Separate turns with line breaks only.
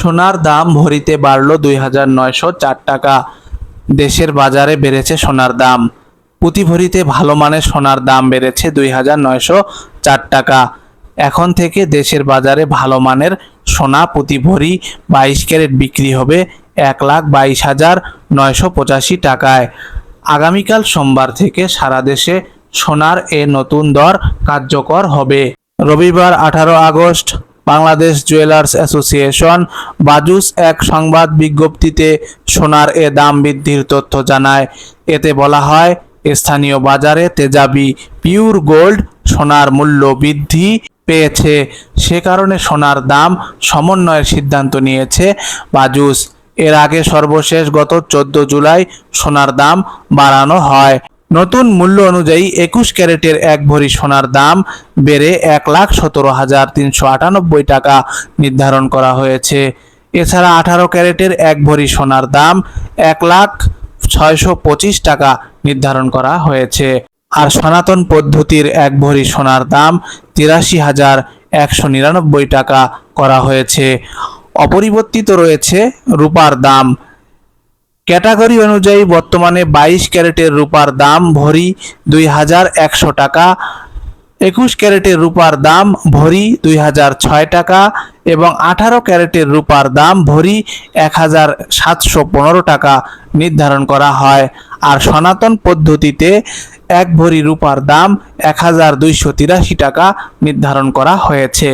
সোনার দাম ভরিতে বাড়ল দুই হাজার নয়শো চার টাকা। দেশের বাজারে বেড়েছে সোনার দাম। প্রতি ভরিতে ভালো মানের সোনার দাম বেড়েছে দুই হাজার নয়শো চার টাকা। এখন থেকে দেশের বাজারে ভালো মানের সোনা প্রতি ভরি বাইশ ক্যারেট বিক্রি হবে এক লাখ বাইশ হাজার নয়শো পঁচাশি টাকায়। আগামীকাল সোমবার থেকে সারা দেশে সোনার এ নতুন দর কার্যকর হবে। রবিবার আঠারো August Bangladesh Jewellers Association Bajus এক সংবাদ বিজ্ঞপ্তিতে সোনার এ দাম বৃদ্ধির তথ্য জানায়। এতে বলা হয়, স্থানীয় বাজারে তেজাবি, পিওর গোল্ড সোনার মূল্য বৃদ্ধি পেয়েছে। সে কারণে সোনার দাম সমন্বয়ের সিদ্ধান্ত নিয়েছে বাজুস। এর আগে সর্বশেষ গত চোদ্দ জুলাই সোনার দাম বাড়ানো হয়। নতুন মূল্য অনুযায়ী একুশ ক্যারেটের এক ভরি সোনার দাম বেড়ে এক লাখ সতেরো হাজার তিনশো আটানব্বই টাকা নির্ধারণ করা হয়েছে। এছাড়া আঠারো ক্যারেটের এক ভরি সোনার দাম এক লাখ ছয়শো পঁচিশ টাকা নির্ধারণ করা হয়েছে। আর সনাতন পদ্ধতির এক ভরি সোনার দাম তিরাশি হাজার একশো নিরানব্বই টাকা করা হয়েছে। অপরিবর্তিত রয়েছে রূপার দাম ক্যাটাগরি অনুযায়ী বর্তমানে বাইশ ক্যারেটের রূপার দাম ভরি দুই হাজার একশো টাকা, একুশ ক্যারেটের রূপার দাম ভরি দুই হাজার ছয় টাকা এবং আঠারো ক্যারেটের রূপার দাম ভরি এক হাজার সাতশো পনেরো টাকা নির্ধারণ করা হয়। আর সনাতন পদ্ধতিতে এক ভরি রূপার দাম এক হাজার দুইশো তিরাশি টাকা নির্ধারণ করা হয়েছে।